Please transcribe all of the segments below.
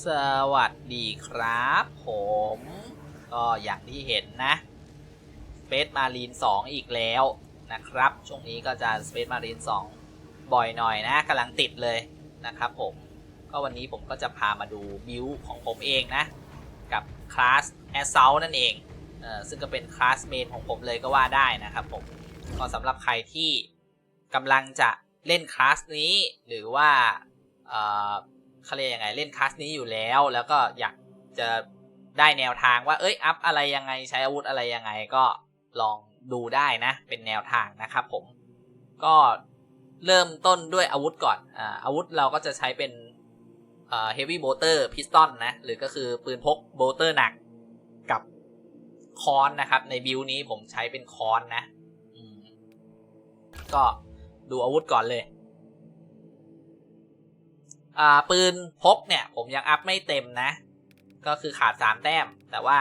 สวัสดีครับผม ก็อย่างที่เห็นนะ Space Marine 2 อีกแล้วนะครับ ช่วงนี้ก็จะ Space Marine 2 บ่อยหน่อยนะกำลังติดเลยนะครับผม ก็วันนี้ผมก็จะพามาดูบิวของผมเองนะ กับคลาส Assault นั่นเองเออซึ่งก็เป็นคลาสเมนของผมเลยก็ว่าได้นะครับผม ก็สำหรับใครที่กำลังจะเล่นคลาสนี้หรือว่า เขาเรียกยังไงเล่นคลาสนี้อยู่แล้ว แล้วก็อยากจะได้แนวทางว่า เอ้ยอัพอะไรยังไงใช้อาวุธอะไรยังไงก็ลองดูได้นะ เป็นแนวทางนะครับผมก็เริ่มต้นด้วยอาวุธก่อนอ่าอาวุธเราก็จะใช้เป็นเอ่อ heavy bolter piston นะ หรือก็คือปืนพก bolter หนักกับคอนนะครับ ในบิลนี้ผมใช้เป็นคอนนะก็ดูอาวุธก่อนเลย อ่าปืนพกเนี่ย ผมยังอัพไม่เต็มนะ ก็คือขาดสามแต้ม แต่ว่า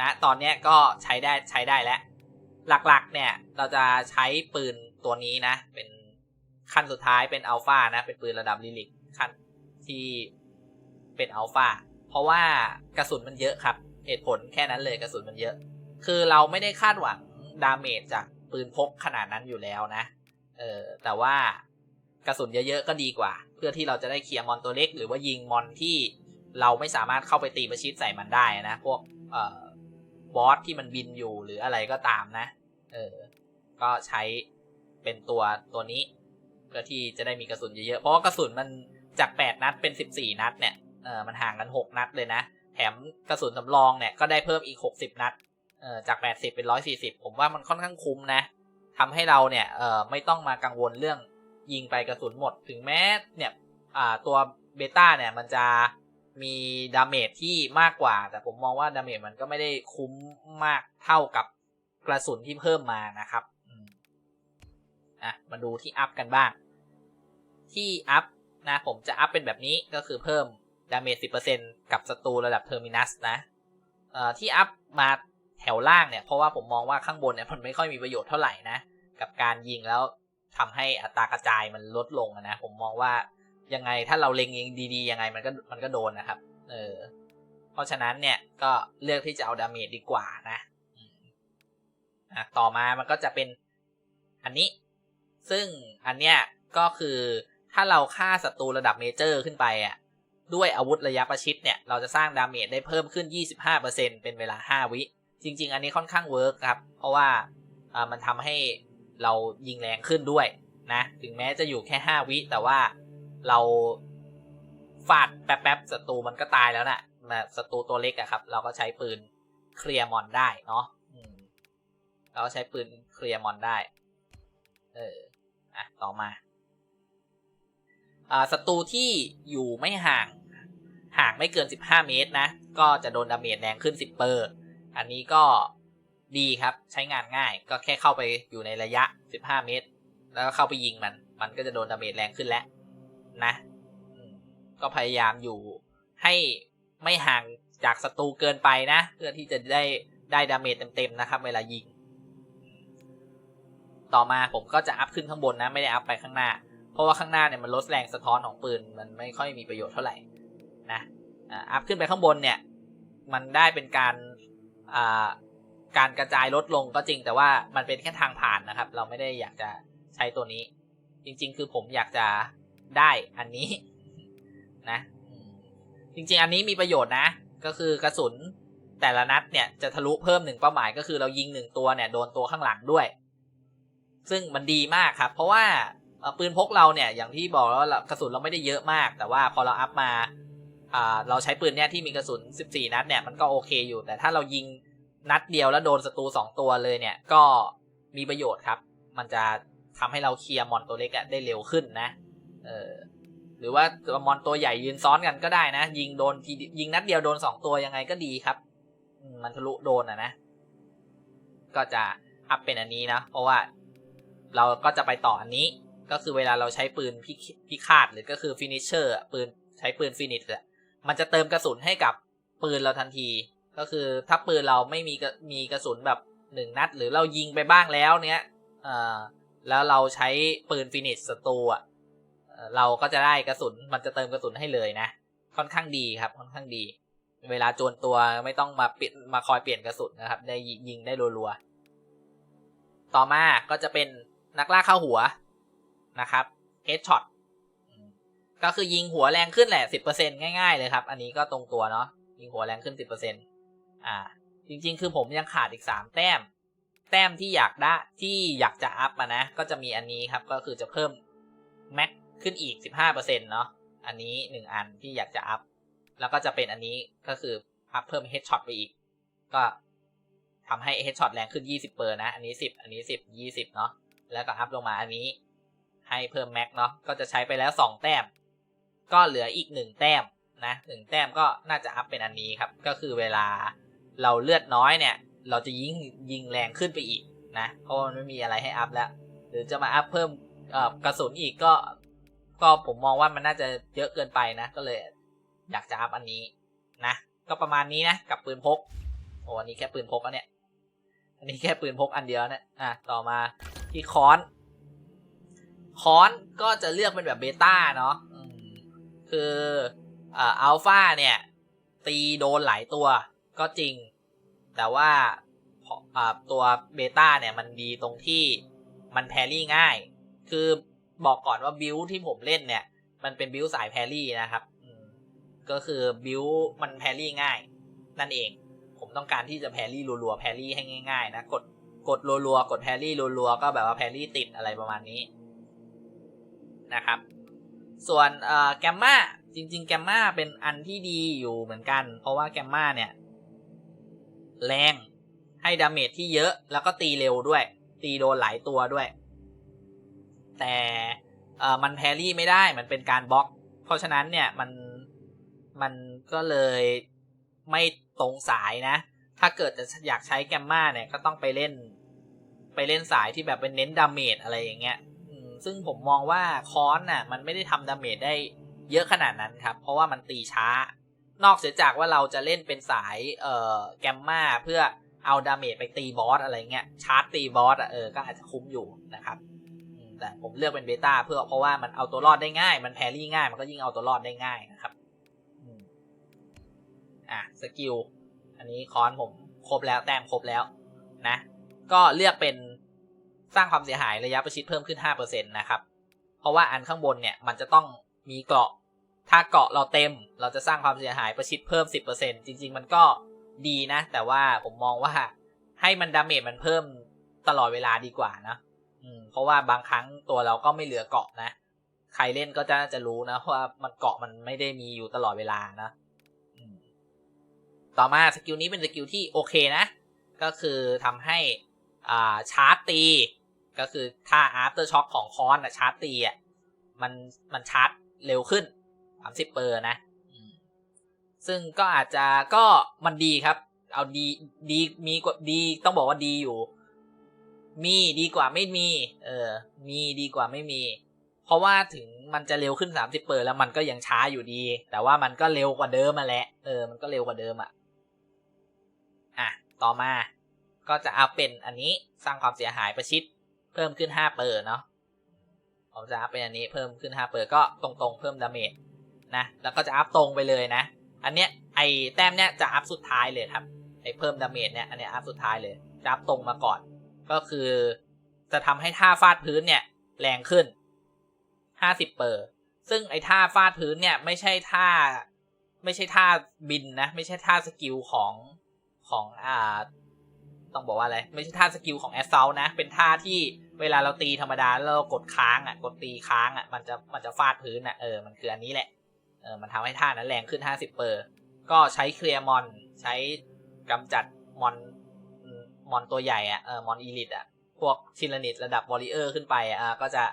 นะตอนนี้ก็ใช้ได้ใช้ได้แล้ว หลักๆ เนี่ย เราจะใช้ปืนตัวนี้นะ เป็นขั้นสุดท้ายเป็นอัลฟานะ เป็นปืนระดับลิลิกขั้นที่เป็นอัลฟาเพราะว่ากระสุนมันเยอะครับ เหตุผลแค่นั้นเลยกระสุนมันเยอะ คือเราไม่ได้คาดหวังดาเมจจากปืนพกขนาดนั้นอยู่แล้วนะ เออแต่ว่า กระสุนเยอะๆก็ดีกว่า เพื่อที่เราจะได้เคลียร์มอนตัวเล็ก หรือว่ายิงมอนที่เราไม่สามารถเข้าไปตีประชิดใส่มันได้นะ พวกเอ่อบอสที่มันบินอยู่หรืออะไรก็ตามนะ เออ ก็ใช้เป็นตัวตัวนี้ เพื่อที่จะได้มีกระสุนเยอะๆ เพราะว่ากระสุนมันจาก 8 นัดเป็น 14 นัดเนี่ย เออ มันห่างกัน 6 นัดเลยนะ แถมกระสุนสำรองเนี่ยก็ได้เพิ่มอีก 60 นัด เออ จาก 80 เป็น 140 ผมว่ามันค่อนข้างคุ้มนะทำให้เราเนี่ย เออไม่ต้องมากังวลเรื่อง ยิงไปกระสุนหมดถึงแม้เนี่ยตัวเบต้าเนี่ยมันจะมีดาเมจที่มากกว่า แต่ผมมองว่าดาเมจมันก็ไม่ได้คุ้มมากเท่ากับกระสุนที่เพิ่มมานะครับอืมอะมาดูที่อัพกันบ้าง ที่อัพนะผมจะอัพเป็นแบบนี้ก็คือเพิ่มดาเมจ10%กับศัตรูระดับเทอร์มินัสนะเอ่อที่อัพมาแถวล่างเนี่ยเพราะว่าผมมองว่าข้างบนเนี่ยมันไม่ค่อยมีประโยชน์เท่าไหร่นะ กับการยิงแล้ว ทำให้อัตรากระจายมันลดลงนะ ผมมองว่ายังไงถ้าเราเล็งยิงดีๆยังไงมันก็มันก็โดนนะครับ เออ เพราะฉะนั้นเนี่ยก็เลือกที่จะเอาดาเมจดีกว่านะอะต่อมามันก็จะเป็นอันนี้ ซึ่งอันเนี้ยก็คือถ้าเราฆ่าศัตรูระดับเมเจอร์ขึ้นไปอะด้วยอาวุธระยะประชิดเนี่ยเราจะสร้างดาเมจได้เพิ่มขึ้น 25%เป็นเวลา 5 วิ จริง ๆ อันนี้ค่อนข้างเวิร์กครับ เพราะว่ามันทำให้ เรายิงแรงขึ้นด้วยนะ ถึงแม้จะอยู่แค่5วิ แต่ว่าเราฟาดแป๊บๆศัตรูมันก็ตายแล้วนะ่ะแบบศัตรูตัวเล็กอะครับ เราก็ใช้ปืนเคลียร์มอนได้เนาะเราก็ใช้ปืนเคลียร์มอนได้ เอออะต่อมาอ่าศัตรูที่อยู่ไม่ห่าง ห่างไม่เกิน 15 เมตรนะ ก็จะโดนดาเมจแรงขึ้น 10 เปอร์ อันนี้ก็ ดีครับ ใช้งานง่ายก็แค่เข้าไปอยู่ในระยะ 15 เมตร แล้วก็เข้าไปยิงมัน มันก็จะโดนดาเมจแรงขึ้นแล้วนะก็พยายามอยู่ให้ไม่ห่างจากศัตรูเกินไปนะ เพื่อที่จะได้ได้ดาเมจเต็มๆนะครับ เวลายิง ต่อมาผมก็จะอัพขึ้นข้างบนนะ ไม่ได้อัพไปข้างหน้า เพราะว่าข้างหน้าเนี่ยมันลดแรงสะท้อนของปืน มันไม่ค่อยมีประโยชน์เท่าไหร่นะอัพขึ้นไปข้างบนเนี่ย มันได้เป็นการอ่า การกระจายลดลงก็จริงแต่ว่ามันเป็นแค่ทางผ่านนะครับ เราไม่ได้อยากจะใช้ตัวนี้ จริง ๆ คือผมอยากจะได้อันนี้นะจริง ๆ อันนี้มีประโยชน์นะ ก็คือกระสุนแต่ละนัดเนี่ยจะทะลุเพิ่มหนึ่งเป้าหมายก็คือเรายิงหนึ่งตัวเนี่ยโดนตัวข้างหลังด้วย ซึ่งมันดีมากครับ เพราะว่าปืนพกเราเนี่ยอย่างที่บอกแล้วว่ากระสุนเราไม่ได้เยอะมาก แต่ว่าพอเราอัพมาอ่าเราใช้ปืนเนี่ยที่มีกระสุน 14 นัดเนี่ยมันก็โอเคอยู่ แต่ถ้าเรายิง นัดเดียวแล้วโดนศัตรู2ตัวเลยเนี่ยก็มีประโยชน์ครับ มันจะทำให้เราเคลียร์มอนตัวเล็กอะได้เร็วขึ้นนะ เออหรือว่าตัวมอนตัวใหญ่ยืนซ้อนกันก็ได้นะ ยิงโดนทียิงนัดเดียวโดนสองตัวยังไงก็ดีครับ มันทะลุโดนอะนะ ก็จะอัพเป็นอันนี้นะ เพราะว่า เราก็จะไปต่ออันนี้ ก็คือเวลาเราใช้ปืนพิฆพิฆาตหรือก็คือฟินิชเชอร์ปืนใช้ปืนฟินิชอะมันจะเติมกระสุนให้กับปืนเราทันที ก็คือถ้าปืนเราไม่มีกระมีกระสุนแบบหนึ่งนัด หรือเรายิงไปบ้างแล้วเนี้ยเอ่อแล้วเราใช้ปืนฟินิชศัตรูอะเอ่อเราก็จะได้กระสุนมันจะเติมกระสุนให้เลยนะ ค่อนข้างดีครับค่อนข้างดี เวลาโจรตัวไม่ต้องมาเปลี่ยนมาคอยเปลี่ยนกระสุนนะครับ ได้ยิงได้รัวๆต่อมาก็จะเป็นนักล่าเข้าหัวนะครับ headshot อืมก็คือยิงหัวแรงขึ้นแหละสิบเปอร์เซ็นง่ายๆเลยครับ อันนี้ก็ตรงตัวเนาะยิงหัวแรงขึ้นสิบเปอร์เซ็น อ่า จริงๆ คือผมยังขาดอีกสามแต้ม แต้มที่อยากได้ที่อยากจะอัพมานะ ก็จะมีอันนี้ครับ ก็คือจะเพิ่มแม็กขึ้นอีกสิบห้าเปอร์เซ็นเนาะ อันนี้หนึ่งอันที่อยากจะอัพ แล้วก็จะเป็นอันนี้ก็คืออัพเพิ่มเฮดช็อตไปอีก ก็ทำให้เฮดช็อตแรงขึ้นยี่สิบเปอร์นะ อันนี้สิบอันนี้สิบยี่สิบเนาะ แล้วก็อัพลงมาอันนี้ ให้เพิ่มแม็กเนาะ ก็จะใช้ไปแล้วสองแต้ม ก็เหลืออีกหนึ่งแต้มนะหนึ่งแต้มก็น่าจะอัพเป็นอันนี้ครับ ก็คือเวลา เราเลือดน้อยเนี่ย เราจะยิงยิงแรงขึ้นไปอีกนะ เพราะมันไม่มีอะไรให้อัพแล้ว หรือจะมาอัพเพิ่มกระสุนอีกก็ ก็ผมมองว่ามันน่าจะเยอะเกินไปนะ ก็เลยอยากจะอัพอันนี้นะ ก็ประมาณนี้นะ กับปืนพก โอ้อันนี้แค่ปืนพกอะเนี่ยอันนี้แค่ปืนพกอันเดียวเนี่ยอะ ต่อมาที่ค้อน ค้อนก็จะเลือกเป็นแบบเบต้าเนาะคืออัลฟาเนี่ย ตีโดนหลายตัว ก็จริง แต่ว่าตัวเบต้าเนี่ยมันดีตรงที่มันแพรี่ง่าย คือบอกก่อนว่าบิลที่ผมเล่นเนี่ย มันเป็นบิลสายแพรี่นะครับ ก็คือบิลมันแพรี่ง่าย นั่นเอง ผมต้องการที่จะแพรี่รัวๆแพรี่ให้ง่าย ๆ นะ กดกดรัวๆกดแพรี่รัวๆก็แบบว่าแพรี่ติดอะไรประมาณนี้นะครับ ส่วนแกมมาจริง ๆ แกมมาเป็นอันที่ดีอยู่เหมือนกัน เพราะว่าแกมมาเนี่ย แรง ให้ดาเมจที่เยอะแล้วก็ตีเร็วด้วย ตีโดนหลายตัวด้วย แต่เอ่อมันแพรี่ไม่ได้มันเป็นการบล็อก เพราะฉะนั้นเนี่ยมันมันก็เลยไม่ตรงสายนะ ถ้าเกิดจะอยากใช้แกมมาเนี่ยก็ต้องไปเล่น ไปเล่นสายที่แบบเป็นเน้นดาเมจอะไรอย่างเงี้ยซึ่งผมมองว่าคอนน่ะมันไม่ได้ทำดาเมจได้เยอะขนาดนั้นครับ เพราะว่ามันตีช้า นอกเสียจากว่าเราจะเล่นเป็นสายเอ่อแกมมาเพื่อเอาดาเมจไปตีบอสอะไรเงี้ยชาร์จตีบอสอะเออก็อาจจะคุ้มอยู่นะครับแต่ผมเลือกเป็นเบต้าเพื่อเพราะว่ามันเอาตัวรอดได้ง่าย มันแพรี่ง่าย มันก็ยิ่งเอาตัวรอดได้ง่ายนะครับอะสกิลอันนี้คอนผมครบแล้วแต้มครบแล้วนะ ก็เลือกเป็นสร้างความเสียหายระยะประชิดเพิ่มขึ้น 5%นะครับ เพราะว่าอันข้างบนเนี่ยมันจะต้องมีเกราะ ถ้าเกาะเราเต็มเราจะสร้างความเสียหายประชิดเพิ่ม 10%จริง ๆ มันก็ดีนะ แต่ว่าผมมองว่าให้มันดาเมจมันเพิ่มตลอดเวลาดีกว่านะอืมเพราะว่าบางครั้งตัวเราก็ไม่เหลือเกาะนะ ใครเล่นก็จะน่าจะรู้นะว่ามันเกาะมันไม่ได้มีอยู่ตลอดเวลานะต่อมาสกิลนี้เป็นสกิลที่โอเคนะ ก็คือทำให้อ่าชาร์จตี ก็คือถ้า after shock ของคอนอะชาร์จตีอะมันมันชาร์จเร็วขึ้น 30เปอร์นะ ซึ่งก็อาจจะก็มันดีครับ เอาดีดีมีกว่าดีต้องบอกว่าดีอยู่ มีดีกว่าไม่มี เออ มีดีกว่าไม่มี เพราะว่าถึงมันจะเร็วขึ้น30เปอร์แล้วมันก็ยังช้าอยู่ดี แต่ว่ามันก็เร็วกว่าเดิมมาแหละ เออ มันก็เร็วกว่าเดิมอะ อะ ต่อมา ก็จะเอาเป็นอันนี้สร้างความเสียหายประชิด เพิ่มขึ้น5เปอร์เนาะผมจะอัพเป็นอันนี้เพิ่มขึ้น5เปอร์ก็ตรงๆ เพิ่มดาเมจ นะ แล้วก็จะอัพตรงไปเลยนะ อันเนี้ยไอแต้มเนี้ยจะอัพสุดท้ายเลยครับ ไอเพิ่มดาเมจเนี้ยอันเนี้ยอัพสุดท้ายเลย จะอัพตรงมาก่อน ก็คือจะทำให้ท่าฟาดพื้นเนี่ยแรงขึ้น 50เปอร์ ซึ่งไอท่าฟาดพื้นเนี่ยไม่ใช่ท่าไม่ใช่ท่าบินนะ ไม่ใช่ท่าสกิลของของอ่าต้องบอกว่าอะไร ไม่ใช่ท่าสกิลของแอสเซลนะ เป็นท่าที่เวลาเราตีธรรมดาแล้วเรากดค้างอะ กดตีค้างอะ มันจะมันจะฟาดพื้นอะ เออ มันคืออันนี้แหละ เออมันทำให้ท่านั้นแรงขึ้น 50เปอร์ก็ใช้เคลียร์มอนใช้กำจัดมอนมอนตัวใหญ่อะเออมอนอีลิตอะพวกชิลนิตระดับวอริเออร์ขึ้นไปอะก็จะ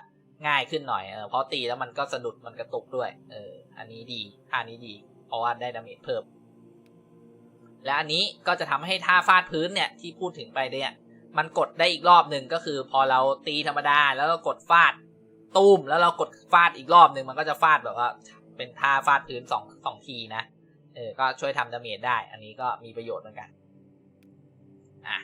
ง่ายขึ้นหน่อยเออเพราะตีแล้วมันก็สะดุดมันกระตุกด้วย เออ อันนี้ดีท่านี้ดี เพราะว่าได้ดาเมจเพิ่มและอันนี้ก็จะทำให้ท่าฟาดพื้นเนี่ยที่พูดถึงไปเนี่ยมันกดได้อีกรอบหนึ่งก็คือพอเราตีธรรมดาแล้วเรากดฟาดตูมแล้วเรากดฟาดอีกรอบหนึ่งมันก็จะฟาดแบบว่า เป็นท่าฟาดพื้นสองสองทีนะ เออ ก็ช่วยทำดาเมจได้ อันนี้ก็มีประโยชน์เหมือนกัน อะ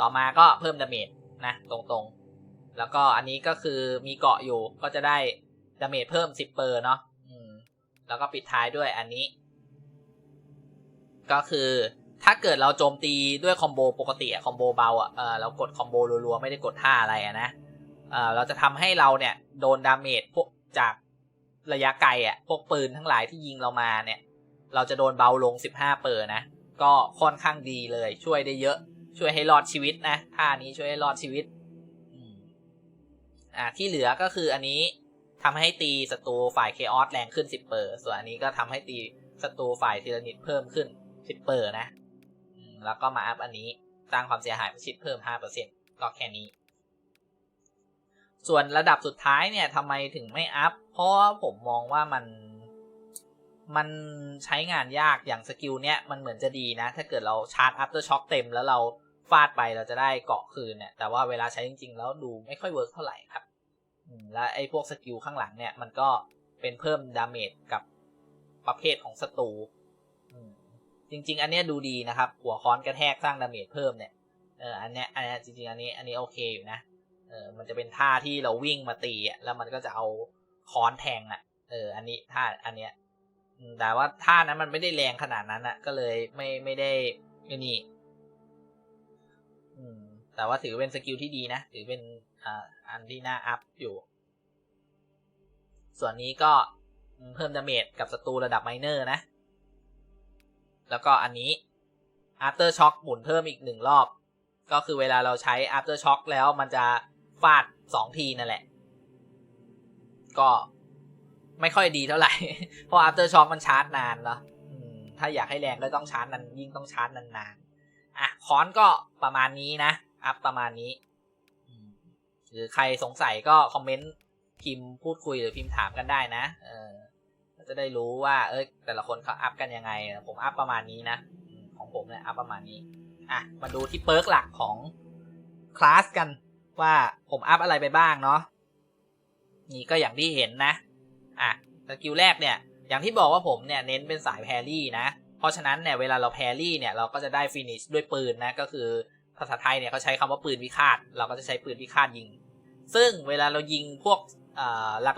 ต่อมาก็เพิ่มดาเมจนะ ตรงๆ แล้วก็อันนี้ก็คือมีเกาะอยู่ ก็จะได้ดาเมจเพิ่ม10เปอร์เนาะ อืม แล้วก็ปิดท้ายด้วยอันนี้ ก็คือถ้าเกิดเราโจมตีด้วยคอมโบปกติอะคอมโบเบาอะเออเรากดคอมโบรัวๆ ไม่ได้กดท่าอะไรอะนะ เออเราจะทำให้เราเนี่ย โดนดาเมจพวกจาก ระยะไกลอะพวกปืนทั้งหลายที่ยิงเรามาเนี่ย เราจะโดนเบาลง 15 เปอร์นะ ก็ค่อนข้างดีเลย ช่วยได้เยอะ ช่วยให้รอดชีวิตนะท่านี้ช่วยให้รอดชีวิตอ่าที่เหลือก็คืออันนี้ทำให้ตีศัตรูฝ่ายเคออสแรงขึ้น 10 เปอร์ ส่วนอันนี้ก็ทำให้ตีศัตรูฝ่ายทีละนิดเพิ่มขึ้น 10 เปอร์นะแล้วก็มาอัพอันนี้สร้างความเสียหายประชิดเพิ่ม 5%ก็แค่นี้ ส่วนระดับสุดท้ายเนี่ยทำไมถึงไม่อัพ เพราะว่าผมมองว่ามันมันใช้งานยากอย่างสกิลเนี้ยมันเหมือนจะดีนะ ถ้าเกิดเราชาร์จอัพเตอร์ช็อคเต็มแล้วเราฟาดไปเราจะได้เกาะคืนเนี่ย แต่ว่าเวลาใช้จริง ๆ แล้วดูไม่ค่อยเวิร์กเท่าไหร่ครับและไอ้พวกสกิลข้างหลังเนี่ย มันก็เป็นเพิ่มดาเมจกับประเภทของศัตรูจริง ๆ อันเนี้ยดูดีนะครับ หัวค้อนกระแทกสร้างดาเมจเพิ่มเนี่ยเอออันเนี้ยอันเนี้ยจริงๆอันนี้อันนี้โอเคอยู่นะเออมันจะเป็นท่าที่เราวิ่งมาตีอะแล้วมันก็จะเอา ค้อนแทงอะ เออ อันนี้ท่าอันเนี้ยแต่ว่าท่านั้นมันไม่ได้แรงขนาดนั้นอะก็เลยไม่ไม่ได้ไม่นี่อืมแต่ว่าถือเป็นสกิลที่ดีนะ ถือเป็นอ่าอันที่น่าอัพอยู่ ส่วนนี้ก็เพิ่มดาเมจกับศัตรูระดับไมเนอร์นะ แล้วก็อันนี้ after shock หมุนเพิ่มอีกหนึ่งรอบ ก็คือเวลาเราใช้ after shock แล้วมันจะฟาดสองทีนั่นแหละ ก็ไม่ค่อยดีเท่าไหร่ เพราะ after shock มันชาร์จนานเนาะถ้าอยากให้แรงก็ต้องชาร์จนานยิ่งต้องชาร์จนานๆอะคอนก็ประมาณนี้นะ อัพประมาณนี้หรือใครสงสัยก็คอมเมนต์พิมพ์พูดคุยหรือพิมพ์ถามกันได้นะ เออจะได้รู้ว่า เอ้ยแต่ละคนเขาอัพกันยังไง ผมอัพประมาณนี้นะ ของผมเนี่ยอัพประมาณนี้ อะ มาดูที่เปิร์กหลักของคลาสกันว่าผมอัพอะไรไปบ้างเนาะ นี่ก็อย่างที่เห็นนะ อะสกิลแรกเนี่ย อย่างที่บอกว่าผมเนี่ยเน้นเป็นสายแพรี่นะ เพราะฉะนั้นเนี่ยเวลาเราแพรี่เนี่ยเราก็จะได้ฟินิชด้วยปืนนะ ก็คือภาษาไทยเนี่ยเขาใช้คำว่าปืนวิฆาต เราก็จะใช้ปืนวิฆาตยิง ซึ่งเวลาเรายิงพวก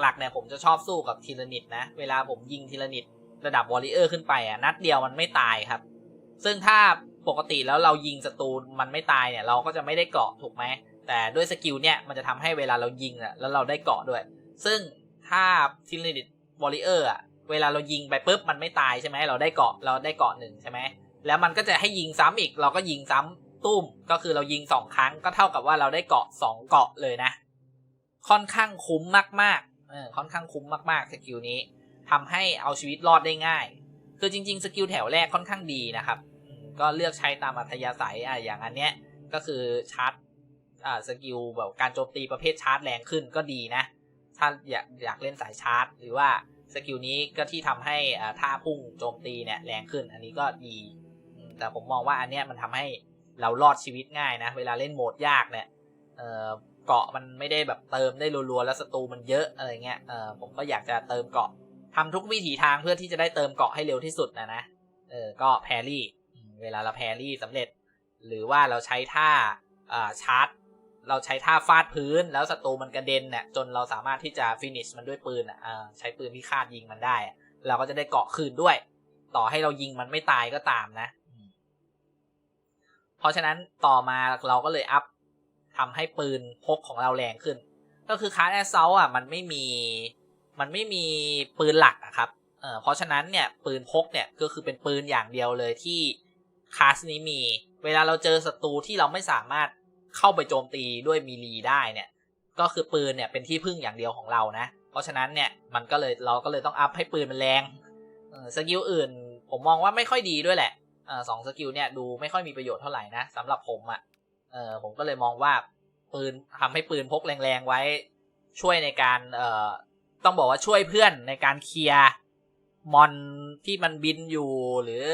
หลักๆเนี่ยผมจะชอบสู้กับทีละนิดนะ เวลาผมยิงทีละนิดระดับวอลเลเยอร์ขึ้นไปอะนัดเดียวมันไม่ตายครับ ซึ่งถ้าปกติแล้วเรายิงศัตรูมันไม่ตายเนี่ยเราก็จะไม่ได้เกาะถูกไหมแต่ด้วยสกิลเนี่ยมันจะทำให้เวลาเรายิงอะแล้วเราได้เกาะด้วย ซึ่งถ้าทีละนิดวอลเลเยอร์อะเวลาเรายิงไปปุ๊บมันไม่ตายใช่ไหมเราได้เกาะเราได้เกาะหนึ่งใช่ไหมแล้วมันก็จะให้ยิงซ้ำอีกเราก็ยิงซ้ำตุ้มก็คือเรายิงสองครั้งก็เท่ากับว่าเราได้เกาะสองเกาะเลยนะ ค่อนข้างคุ้มมากๆเออค่อนข้างคุ้มมากๆสกิลนี้ทำให้เอาชีวิตรอดได้ง่าย คือจริง ๆ สกิลแถวแรกค่อนข้างดีนะครับ ก็เลือกใช้ตามอัธยาศัยอะอย่างอันเนี้ยก็คือชาร์จอ่าสกิลแบบการโจมตีประเภทชาร์จแรงขึ้นก็ดีนะ ถ้าอยากอยากเล่นสายชาร์จ หรือว่าสกิลนี้ก็ที่ทำให้ท่าพุ่งโจมตีเนี่ยแรงขึ้น อันนี้ก็ดี แต่ผมมองว่าอันเนี้ยมันทำให้เรารอดชีวิตง่ายนะ เวลาเล่นโหมดยากเนี่ยเกาะมันไม่ได้แบบเติมได้รัวๆแล้วศัตรูมันเยอะอะไรเงี้ยผมก็อยากจะเติมเกาะทำทุกวิถีทางเพื่อที่จะได้เติมเกาะให้เร็วที่สุดนะนะเออก็แพรี่ เวลาเราแพรี่สำเร็จ หรือว่าเราใช้ท่าอ่าชาร์จ เราใช้ท่าฟาดพื้น แล้วศัตรูมันกระเด็นเนี่ยจนเราสามารถที่จะฟินิชมันด้วยปืนอะใช้ปืนพิฆาตยิงมันได้ เราก็จะได้เกาะคืนด้วย ต่อให้เรายิงมันไม่ตายก็ตามนะ เพราะฉะนั้นต่อมาเราก็เลยอัพทำให้ปืนพกของเราแรงขึ้น ก็คือคาร์ดแอสเซลอะมันไม่มีมันไม่มีปืนหลักอะครับเเพราะฉะนั้นเนี่ยปืนพกเนี่ยก็คือเป็นปืนอย่างเดียวเลยที่คาสนี้มี เวลาเราเจอศัตรูที่เราไม่สามารถ เข้าไปโจมตีด้วยมีลีได้เนี่ยก็คือปืนเนี่ยเป็นที่พึ่งอย่างเดียวของเรานะ เพราะฉะนั้นเนี่ยมันก็เลยเราก็เลยต้องอัพให้ปืนมันแรงสกิลอื่น ผมมองว่าไม่ค่อยดีด้วยแหละสองสกิลเนี่ยดูไม่ค่อยมีประโยชน์เท่าไหร่นะสำหรับผมอะ่ะเออผมก็เลยมองว่าปืนทำให้ปืนพกแรงๆไว้ ช่วยในการเอ่อต้องบอกว่าช่วยเพื่อนในการเคลียร์มอนที่มันบินอยู่หรือ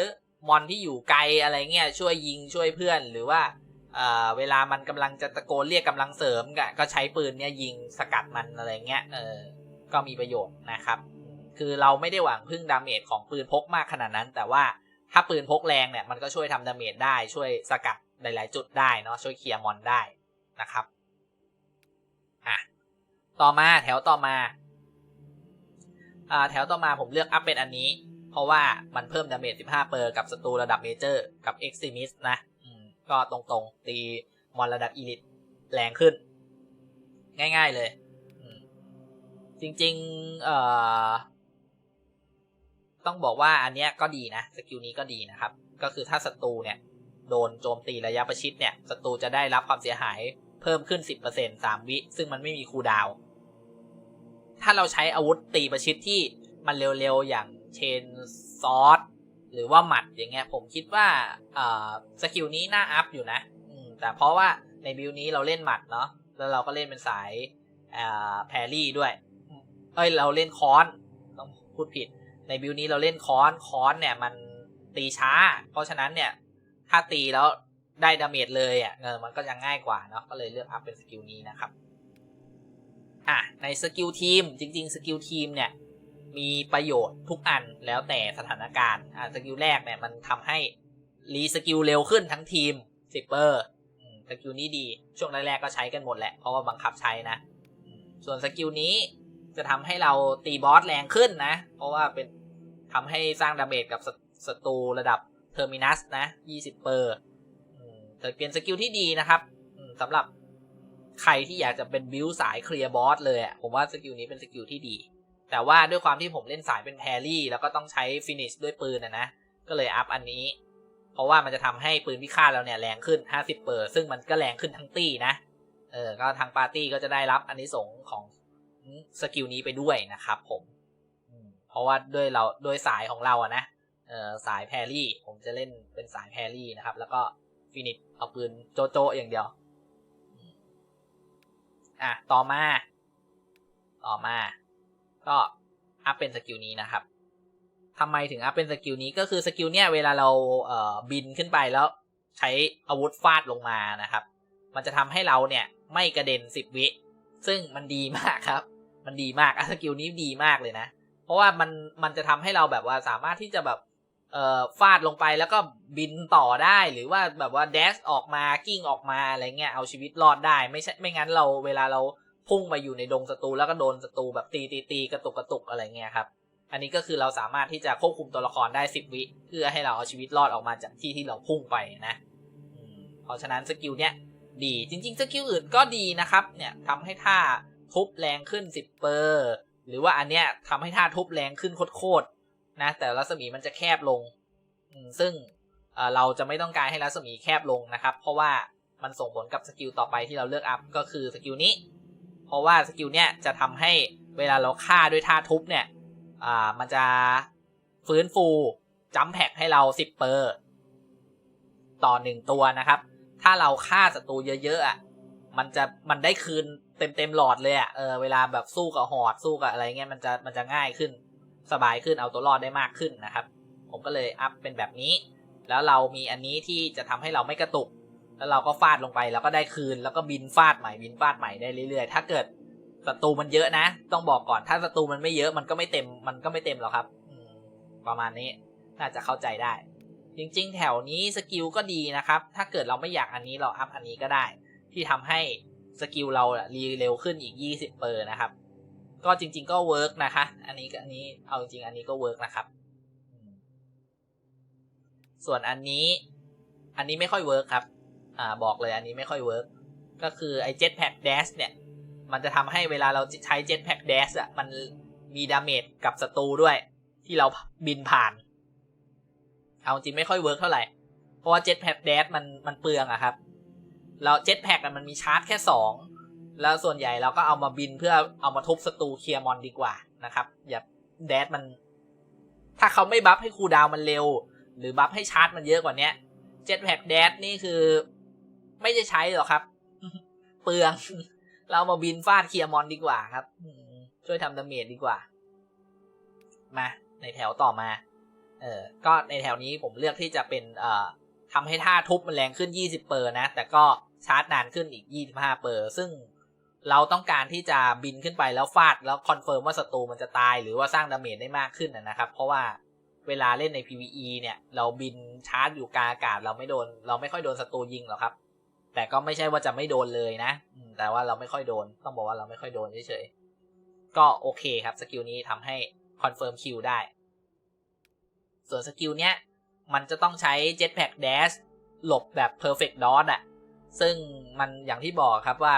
มอนที่อยู่ไกลอะไรเงี้ยช่วยยิงช่วยเพื่อนหรือว่า เวลามันกำลังจะตะโกนเรียกกำลังเสริมก็ใช้ปืนเนี่ยยิงสกัดมันอะไรเงี้ยเออก็มีประโยชน์นะครับ คือเราไม่ได้หวังพึ่งดาเมจของปืนพกมากขนาดนั้น แต่ว่าถ้าปืนพกแรงเนี่ยมันก็ช่วยทำดาเมจได้ช่วยสกัดหลาย ๆ จุดได้เนาะช่วยเคลียร์มอนได้นะครับอะต่อมาแถวต่อมาอ่าแถวต่อมาผมเลือกอัพเป็นอันนี้ เพราะว่ามันเพิ่มดาเมจ 15 เปอร์กับศัตรูระดับเมเจอร์กับเอ็กซิมิสนะ ก็ตรงๆ ตีมอนระดับอีลิทแรงขึ้น ง่ายๆเลย จริงๆ เอ่อ ต้องบอกว่าอันเนี้ยก็ดีนะ สกิลนี้ก็ดีนะครับ ก็คือถ้าศัตรูเนี่ย โดนโจมตีระยะประชิดเนี่ยศัตรูจะได้รับความเสียหายเพิ่มขึ้น 10% 3 วิ ซึ่งมันไม่มีคูดาว ถ้าเราใช้อาวุธตีประชิดที่มันเร็วๆ อย่างเชนซอส หรือว่าหมัดอย่างเงี้ย ผมคิดว่าสกิลนี้น่าอัพอยู่นะแต่เพราะว่าในบิลนี้เราเล่นหมัดเนาะแล้วเราก็เล่นเป็นสายแพรรี่ด้วยเอ้ยเราเล่นคอนต้องพูดผิด ในบิลนี้เราเล่นคอนคอนเนี่ยมันตีช้า เพราะฉะนั้นเนี่ยถ้าตีแล้วได้ดาเมจเลยอะเออมันก็จะง่ายกว่าเนาะก็เลยเลือกอัพเป็นสกิลนี้นะครับอะในสกิลทีมจริง ๆ สกิลทีมเนี่ย มีประโยชน์ทุกอันแล้วแต่สถานการณ์อะสกิลแรกเนี่ยมันทำให้รีสกิลเร็วขึ้นทั้งทีมสิเปอร์สกิลนี้ดีช่วงแรกๆก็ใช้กันหมดแหละเพราะว่าบังคับใช้นะ ส่วนสกิลนี้จะทำให้เราตีบอสแรงขึ้นนะ เพราะว่าเป็นทำให้สร้างดาเมจกับศัตรูระดับเทอร์มินัสนะ20เปอร์แต่เป็นสกิลที่ดีนะครับสำหรับใครที่อยากจะเป็นบิวสายเคลียร์บอสเลยผมว่าสกิลนี้เป็นสกิลที่ดี แต่ว่าด้วยความที่ผมเล่นสายเป็นแพรี่ แล้วก็ต้องใช้ฟินิชด้วยปืนนะนะก็เลยอัพอันนี้ เพราะว่ามันจะทำให้ปืนพิฆาตเราเนี่ยแรงขึ้น 50 เปอร์ซึ่งมันก็แรงขึ้นทั้งตี้นะเออก็ทางปาร์ตี้ก็จะได้รับอันนี้สงของสกิลนี้ไปด้วยนะครับผมเพราะว่าด้วยเราด้วยสายของเราอะนะเออสายแพรี่ ผมจะเล่นเป็นสายแพรี่นะครับ แล้วก็ฟินิชเอาปืนโจโจอย่างเดียวอะต่อมา ต่อมา ก็อัพเป็นสกิลนี้นะครับทำไมถึงอัพเป็นสกิลนี้ก็คือสกิลเนี้ยเวลาเราเอ่อบินขึ้นไปแล้วใช้อาวุธฟาดลงมานะครับ มันจะทำให้เราเนี่ยไม่กระเด็นสิบวิ ซึ่งมันดีมากครับ มันดีมากสกิลนี้ดีมากเลยนะ เพราะว่ามันมันจะทำให้เราแบบว่าสามารถที่จะแบบเอ่อฟาดลงไปแล้วก็บินต่อได้หรือว่าแบบว่าเดสออกมากิ้งออกมาอะไรเงี้ยเอาชีวิตรอดได้ไม่ใช่ไม่งั้นเราเวลาเรา พุ่งไปอยู่ในดงศัตรูแล้วก็โดนศัตรูแบบตีตีตีกระตุกกระตุกอะไรเงี้ยครับ อันนี้ก็คือเราสามารถที่จะควบคุมตัวละครได้สิบวิเพื่อให้เราเอาชีวิตรอดออกมาจากที่ที่เราพุ่งไปนะเพราะฉะนั้นสกิลเนี้ยดีจริงๆสกิลอื่นก็ดีนะครับเนี่ยทำให้ท่าทุบแรงขึ้น10เปอร์หรือว่าอันเนี้ยทำให้ท่าทุบแรงขึ้นโคตรๆนะแต่รัศมีมันจะแคบลง ซึ่งเราจะไม่ต้องการให้รัศมีแคบลงนะครับ เพราะว่ามันส่งผลกับสกิลต่อไปที่เราเลือกอัพก็คือสกิลนี้ เพราะว่าสกิลเนี้ยจะทำให้เวลาเราฆ่าด้วยท่าทุบเนี่ยอ่ามันจะฟื้นฟูจัมแพ็กให้เรา 10 เปอร์ ต่อหนึ่งตัวนะครับ ถ้าเราฆ่าศัตรูเยอะๆอะมันจะมันได้คืนเต็มเต็มหลอดเลยอะเออเวลาแบบสู้กับหอดสู้กับอะไรเงี้ยมันจะมันจะง่ายขึ้นสบายขึ้นเอาตัวรอดได้มากขึ้นนะครับ ผมก็เลยอัพเป็นแบบนี้ แล้วเรามีอันนี้ที่จะทำให้เราไม่กระตุก แล้วเราก็ฟาดลงไปแล้วก็ได้คืนแล้วก็บินฟาดใหม่บินฟาดใหม่ได้เรื่อยๆ ถ้าเกิดศัตรูมันเยอะนะ ต้องบอกก่อนถ้าศัตรูมันไม่เยอะมันก็ไม่เต็มมันก็ไม่เต็มหรอกครับประมาณนี้น่าจะเข้าใจได้ จริงๆ แถวนี้สกิลก็ดีนะครับ ถ้าเกิดเราไม่อยากอันนี้เราอัพอันนี้ก็ได้ ที่ทำให้สกิลเรารีเร็วขึ้นอีก 20เปอร์นะครับ ก็จริง ๆ ก็เวิร์กนะคะ อันนี้อันนี้เอาจริงๆอันนี้ก็เวิร์กนะครับ ส่วนอันนี้ อันนี้ไม่ค่อยเวิร์กครับ อ่าบอกเลยอันนี้ไม่ค่อยเวิร์กก็คือไอ้ Jetpack Dash เนี่ย มันจะทำให้เวลาเราใช้ Jetpack Dash อะมันมีดาเมจกับศัตรูด้วย ที่เราบินผ่าน เอาจริงไม่ค่อยเวิร์กเท่าไหร่ เพราะว่า Jetpack Dash มันมันเปลืองอะครับแล้ว Jetpack มันมีชาร์จแค่สองแล้วส่วนใหญ่เราก็เอามาบินเพื่อเอามาทุบศัตรูเคลียร์มอนดีกว่านะครับ อย่าแดดมัน ถ้าเขาไม่บัฟให้คูดาวมันเร็ว หรือบัฟให้ชาร์จมันเยอะกว่านี้เจ็ตแพ็กแดดนี่คือ ไม่จะใช้หรอกครับ เปลือง เรามาบินฟาดเคียร์มอนดีกว่าครับช่วยทำดาเมจดีกว่า มาในแถวต่อมา เออก็ในแถวนี้ผมเลือกที่จะเป็นเอ่อทำให้ท่าทุบมันแรงขึ้น 20 เปอร์นะ แต่ก็ชาร์จนานขึ้นอีก 25 เปอร์ ซึ่งเราต้องการที่จะบินขึ้นไปแล้วฟาดแล้วคอนเฟิร์มว่าศัตรูมันจะตายหรือว่าสร้างดาเมจได้มากขึ้นนะครับ เพราะว่าเวลาเล่นใน PVE เนี่ย เราบินชาร์จอยู่กลางอากาศ เราไม่โดน เราไม่ค่อยโดนศัตรูยิงหรอกครับ แต่ก็ไม่ใช่ว่าจะไม่โดนเลยนะแต่ว่าเราไม่ค่อยโดน ต้องบอกว่าเราไม่ค่อยโดนเฉยๆ ก็โอเคครับสกิลนี้ทำให้คอนเฟิร์มคิวได้ ส่วนสกิลเนี้ย มันจะต้องใช้ Jetpack Dash หลบแบบ Perfect Dodge อะซึ่งมันอย่างที่บอกครับว่า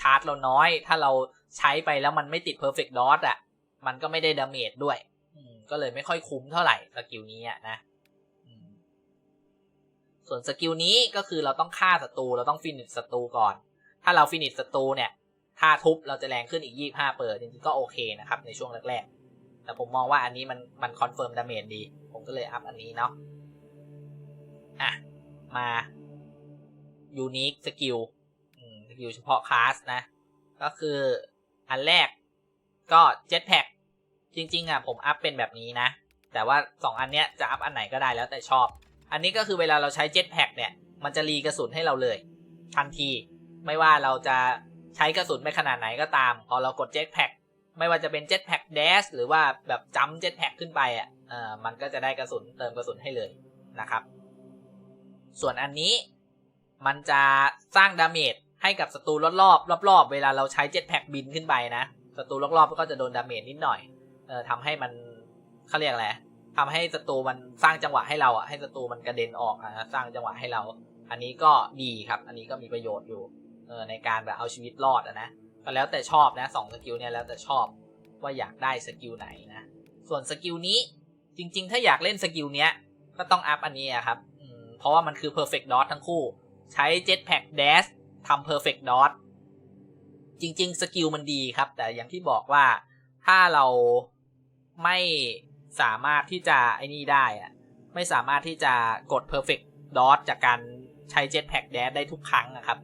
ชาร์จเราน้อย ถ้าเราใช้ไปแล้วมันไม่ติด Perfect Dodge อะมันก็ไม่ได้ดาเมจด้วย ก็เลยไม่ค่อยคุ้มเท่าไหร่สกิลนี้อะนะ ส่วนสกิลนี้ก็คือเราต้องฆ่าศัตรูเราต้องฟินิชศัตรูก่อน ถ้าเราฟินิชศัตรูเนี่ยถ้าทุบเราจะแรงขึ้นอีก 25 เปอร์จริงๆก็โอเคนะครับในช่วงแรกๆ แต่ผมมองว่าอันนี้มันมันคอนเฟิร์มดาเมจดี ผมก็เลยอัพอันนี้เนาะอะ มายูนิคสกิลสกิลเฉพาะคลาสนะ ก็คืออันแรกก็เจ็ตแพ็กจริง ๆอะผมอัพเป็นแบบนี้นะ แต่ว่า 2 อันเนี้ยจะอัพอันไหนก็ได้แล้วแต่ชอบ อันนี้ก็คือเวลาเราใช้เจ็ตแพ็กเนี่ย มันจะรีกระสุนให้เราเลย ทันที ไม่ว่าเราจะใช้กระสุนไปขนาดไหนก็ตาม พอเรากดเจ็ตแพ็กไม่ว่าจะเป็นเจ็ตแพ็กเดสหรือว่าแบบจัมเจ็ตแพ็กขึ้นไปอะเออมันก็จะได้กระสุนเติมกระสุนให้เลยนะครับ ส่วนอันนี้มันจะสร้างดาเมจให้กับศัตรูรอบๆรอบๆเวลาเราใช้เจ็ตแพ็กบินขึ้นไปนะศัตรูรอบๆก็จะโดนดาเมจนิดหน่อยเออทำให้มันเขาเรียกอะไร ทำให้ศัตรูมันสร้างจังหวะให้เราอะให้ศัตรูมันกระเด็นออกนะสร้างจังหวะให้เรา อันนี้ก็ดีครับ อันนี้ก็มีประโยชน์อยู่เออในการแบบเอาชีวิตรอดนะก็แล้วแต่ชอบนะสองสกิลเนี่ยแล้วแต่ชอบว่าอยากได้สกิลไหนนะส่วนสกิลนี้จริง ๆ ถ้าอยากเล่นสกิลเนี้ยก็ต้องอัพอันนี้ครับเพราะว่ามันคือ perfect dot ทั้งคู่ ใช้ jetpack dash ทำ perfect dot จริง ๆ สกิลมันดีครับ แต่อย่างที่บอกว่าถ้าเราไม่ สามารถที่จะไอ้นี่ได้อะไม่สามารถที่จะกด perfect dot จากการใช้ jetpack dash ได้ทุกครั้งนะครับ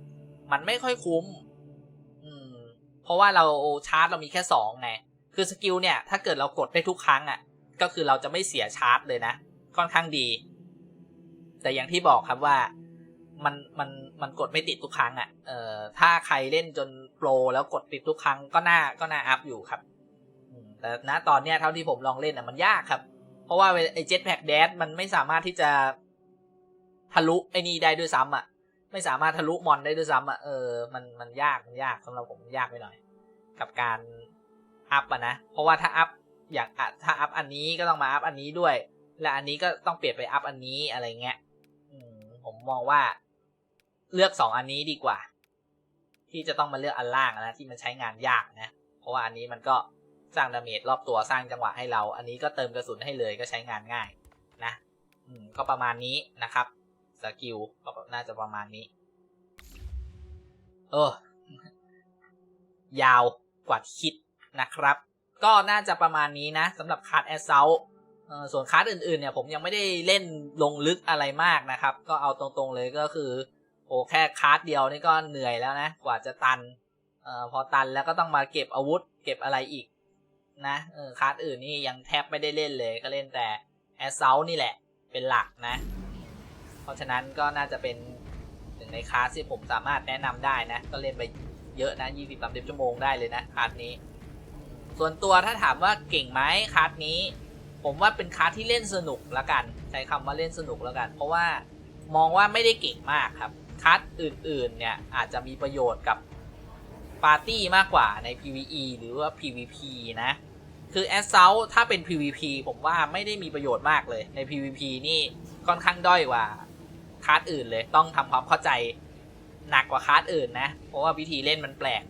มันไม่ค่อยคุ้ม อืม เพราะว่าเราชาร์จเรามีแค่สองไง คือสกิลเนี่ย ถ้าเกิดเรากดได้ทุกครั้งอะ่ะ ก็คือเราจะไม่เสียชาร์จเลยนะ ค่อนข้างดี แต่อย่างที่บอกครับว่ามันมันมันกดไม่ติดทุกครั้งอะ่ะ เอ่อ ถ้าใครเล่นจนโปรแล้วกดติดทุกครั้งก็น่าก็น่าอัพอยู่ครับ แต่ณตอนเนี้ยเท่าที่ผมลองเล่นอะมันยากครับ เพราะว่าไอ้เจ็ตแพ็กแดดมันไม่สามารถที่จะทะลุไอ้นี่ได้ด้วยซ้ำอะ ไม่สามารถทะลุมอนได้ด้วยซ้ำอะเออมันมันยากมันยากสำหรับผมมันยากไปหน่อย กับการอัพอะนะเพราะว่าถ้าอัพอยากอะถ้าอัพอันนี้ก็ต้องมาอัพอันนี้ด้วย และอันนี้ก็ต้องเปลี่ยนไปอัพอันนี้อะไรเงี้ยผมมองว่าเลือกสองอันนี้ดีกว่า ที่จะต้องมาเลือกอันล่างนะที่มันใช้งานยากนะ เพราะว่าอันนี้มันก็ สร้างดาเมจรอบตัวสร้างจังหวะให้เรา อันนี้ก็เติมกระสุนให้เลยก็ใช้งานง่ายนะอืมก็ประมาณนี้นะครับสกิลก็น่าจะประมาณนี้ เออยาวกว่าคิดนะครับ ก็น่าจะประมาณนี้นะสำหรับคาร์ดแอสเซลส่วนคาร์ดอื่นๆเนี่ยผมยังไม่ได้เล่นลงลึกอะไรมากนะครับ ก็เอาตรงๆเลยก็คือ โอ้แค่คาร์ดเดียวนี่ก็เหนื่อยแล้วนะ กว่าจะตันออพอตันแล้วก็ต้องมาเก็บอาวุธ เก็บอะไรอีก นะเออคาร์ดอื่นนี่ยังแทบไม่ได้เล่นเลยก็เล่นแต่แอสเซลนี่แหละเป็นหลักนะ เพราะฉะนั้นก็น่าจะเป็นหนึ่งในคลาสที่ผมสามารถแนะนำได้นะ ก็เล่นไปเยอะนะ20 30ชั่วโมงได้เลยนะคลาสนี้ ส่วนตัวถ้าถามว่าเก่งไหมคลาสนี้ ผมว่าเป็นคลาสที่เล่นสนุกละกัน ใช้คำว่าเล่นสนุกละกัน เพราะว่ามองว่าไม่ได้เก่งมากครับคลาสอื่นๆ เนี่ย อาจจะมีประโยชน์กับปาร์ตี้มากกว่าใน PVE หรือว่า PVP นะ คือ a s s a u l t ถ้าเป็น PVP ผมว่าไม่ได้มีประโยชน์มากเลย ใน PVP นี่ค่อนข้างด้อยกว่าคลาสอื่นเลย ต้องทำความเข้าใจหนักกว่าคลาสอื่นนะ เพราะว่าวิธีเล่นมันแปลก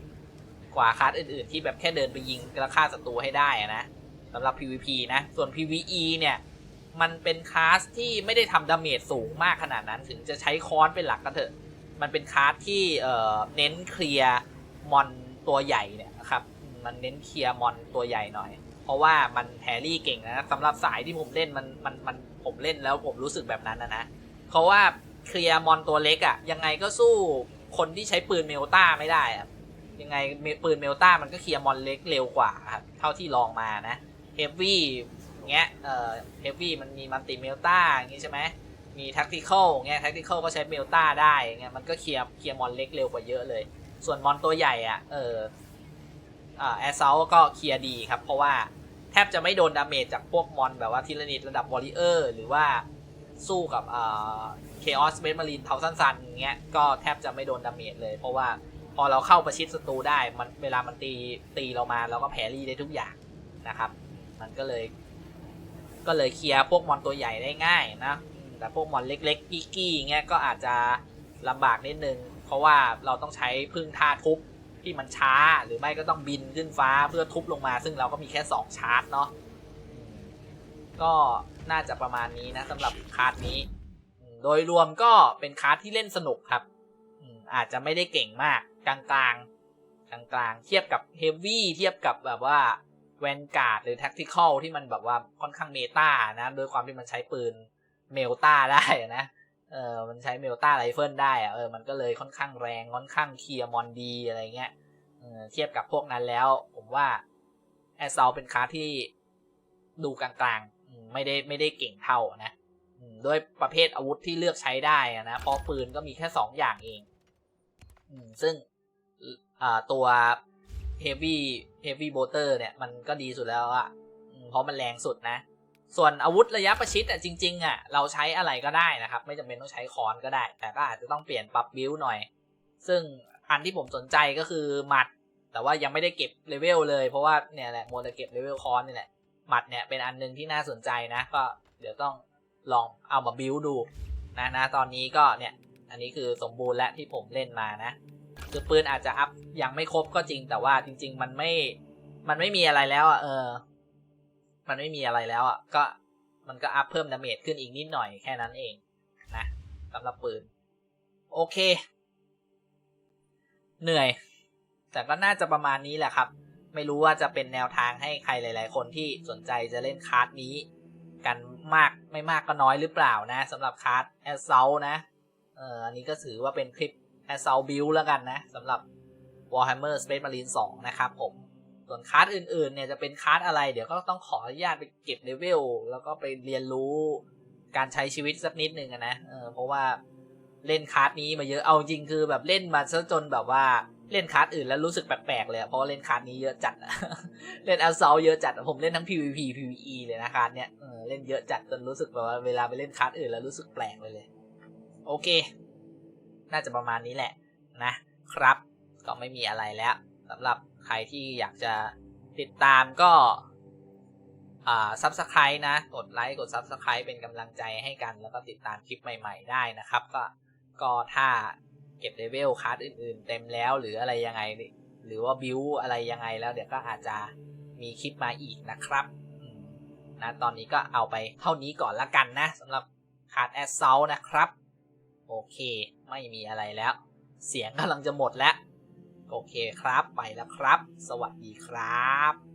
กว่าคลาสอื่นๆ ที่แบบแค่เดินไปยิงกระฆ่าศัตรูให้ได้นะสำหรับ PVP นะ ส่วน PVE เนี่ย มันเป็นคลาสที่ไม่ได้ทำดาเมจสูงมากขนาดนั้นถึงจะใช้ค้อนเป็นหลักก็เถอะ มันเป็นคลาสที่เอ่อเน้นเคลียร์มอนตัวใหญ่เนี่ยนะครับ มันเน้นเคลียร์มอนตัวใหญ่หน่อย เพราะว่ามันแฮร์รี่เก่งนะสำหรับสายที่ผมเล่นมันมันมันผมเล่นแล้วผมรู้สึกแบบนั้นนะนะเพราะว่าเคลียร์มอนตัวเล็กอะ่ะยังไงก็สู้คนที่ใช้ปืนเมลต้าไม่ได้อะยังไงปืนเมลต้ามันก็เคลียร์มอนเล็กเร็วกว่าครับเท่าที่ลองมานะเฮฟวี่เงี้ยเอ่อเฮฟวี่มันมีมันติเมลต้าอย่างงี้ใช่ไหมมีแท็กติคอลเงี้ยแท็กติคอลก็ใช้เมลต้าได้เงี้ยมันก็เคลียร์เคลียร์มอนเล็กเร็วกว่าเยอะเลย ส่วนมอนตัวใหญ่อะ่ะเอออ่าแอสเซลก็เคลียร์ดีครับ เพราะว่า บจะไม่โดนดาเมจจากพวกมอนแบบว่าทีละนิดระดับวอริเออร์หรือว่าสู้กับเอ่าเคออสเบสมารีนเทาสั้นซันเงี้ยก็แทบจะไม่โดนดาเมจเลย เพราะว่าพอเราเข้าประชิดศัตรูได้มันเวลามันตีตีเรามาเราก็แพรี่ได้ทุกอย่างนะครับ มันก็เลย ก็เลยเคลียร์พวกมอนตัวใหญ่ได้ง่ายนะแต่พวกมอนเล็กๆกี้ๆเงี้ยก็อาจจะลำบากนิดนึง เพราะว่าเราต้องใช้พึ่งท่าทุบ ที่มันช้า หรือไม่ก็ต้องบินขึ้นฟ้าเพื่อทุบลงมา ซึ่งเราก็มีแค่ 2 ชาร์จเนาะก็น่าจะประมาณนี้นะสำหรับคาร์ดนี้ โดยรวมก็เป็นคาร์ดที่เล่นสนุกครับอาจจะไม่ได้เก่งมากกลางๆกลางๆเทียบกับเฮฟวี่เทียบกับแบบว่าแวนการ์ดหรือแท็กติคอลที่มันแบบว่าค่อนข้างเมตานะโดยความที่มันใช้ปืนเมลตาได้นะ เออมันใช้เมลต้าไรเฟิลได้อะเออมันก็เลยค่อนข้างแรงค่อนข้างเคลียร์มอนดีอะไรเงี้ยเออเทียบกับพวกนั้นแล้ว ผมว่าแอสซอลเป็นคาร์ที่ดูกลางๆ ไม่ได้ไม่ได้เก่งเท่านะด้วยประเภทอาวุธที่เลือกใช้ได้อะนะเพราะปืนก็มีแค่สองอย่างเอง ซึ่งตัว heavy heavy boater เนี่ย มันก็ดีสุดแล้วอะเพราะมันแรงสุดนะ ส่วนอาวุธระยะประชิดอะจริงๆอะเราใช้อะไรก็ได้นะครับ ไม่จำเป็นต้องใช้คอนก็ได้ แต่ก็อาจจะต้องเปลี่ยนปรับบิลหน่อย ซึ่งอันที่ผมสนใจก็คือหมัด แต่ว่ายังไม่ได้เก็บเลเวลเลยเพราะว่าเนี่ยแหละโมวแต่เก็บเลเวลคอนนี่แหละหมัดเนี่ยเป็นอันหนึงที่น่าสนใจนะก็เดี๋ยวต้องลองเอามาบิลดูนะนะตอนนี้ก็เนี่ยอันนี้คือสมบูรณ์และที่ผมเล่นมานะคือปืนอาจจะอัพยังไม่ครบก็จริงแต่ว่าจริง ๆ มันไม่มันไม่มีอะไรแล้วอะเออ มันไม่มีอะไรแล้วอะก็มันก็อัพเพิ่มดาเมจขึ้นอีกนิดหน่อยแค่นั้นเองนะสำหรับปืน โอเค เหนื่อย แต่ก็น่าจะประมาณนี้แหละครับ ไม่รู้ว่าจะเป็นแนวทางให้ใครหลาย ๆ คนที่สนใจจะเล่นคาร์ดนี้ กันมากไม่มากก็น้อยหรือเปล่านะสำหรับคาร์ดแอสเซลนะเอออันนี้ก็ถือว่าเป็นคลิป Assault Build แล้วกันนะสำหรับ Warhammer Space Marine 2 นะครับผม ส่วนคาร์ดอื่นๆ เนี่ยจะเป็นคาร์ดอะไร เดี๋ยวก็ต้องขออนุญาตไปเก็บเลเวลแล้วก็ไปเรียนรู้การใช้ชีวิตสักนิดนึงอะนะเออเพราะว่าเล่นคาร์ดนี้มาเยอะเอาจริงคือแบบเล่นมาซะจนแบบว่าเล่นคาร์ดอื่นแล้วรู้สึกแปลกๆเลยเพราะเล่นคาร์ดนี้เยอะจัดเล่น Assault เยอะจัดผมเล่นทั้ง PVP PVE เลยนะคาร์ดเนี้ยเออเล่นเยอะจัดจนรู้สึกแบบว่าเวลาไปเล่นคาร์ดอื่นแล้วรู้สึกแปลกเลยเลย โอเค น่าจะประมาณนี้แหละนะครับ ก็ไม่มีอะไรแล้วสำหรับ ใครที่อยากจะติดตามก็อ่า subscribe นะ กดไลค์กด subscribe เป็นกำลังใจให้กัน แล้วก็ติดตามคลิปใหม่ ๆ ได้นะครับ ก็ก็ถ้าเก็บเลเวลคัสอื่น ๆ เต็มแล้วหรืออะไรยังไง หรือว่าบิวอะไรยังไงแล้วเดี๋ยวก็อาจจะมีคลิปมาอีกนะครับนะตอนนี้ก็เอาไปเท่านี้ก่อนละกันนะสำหรับคาร์ดแอสเซลนะครับ โอเค ไม่มีอะไรแล้ว เสียงกำลังจะหมดแล้ว โอเคครับ ไปแล้วครับ สวัสดีครับ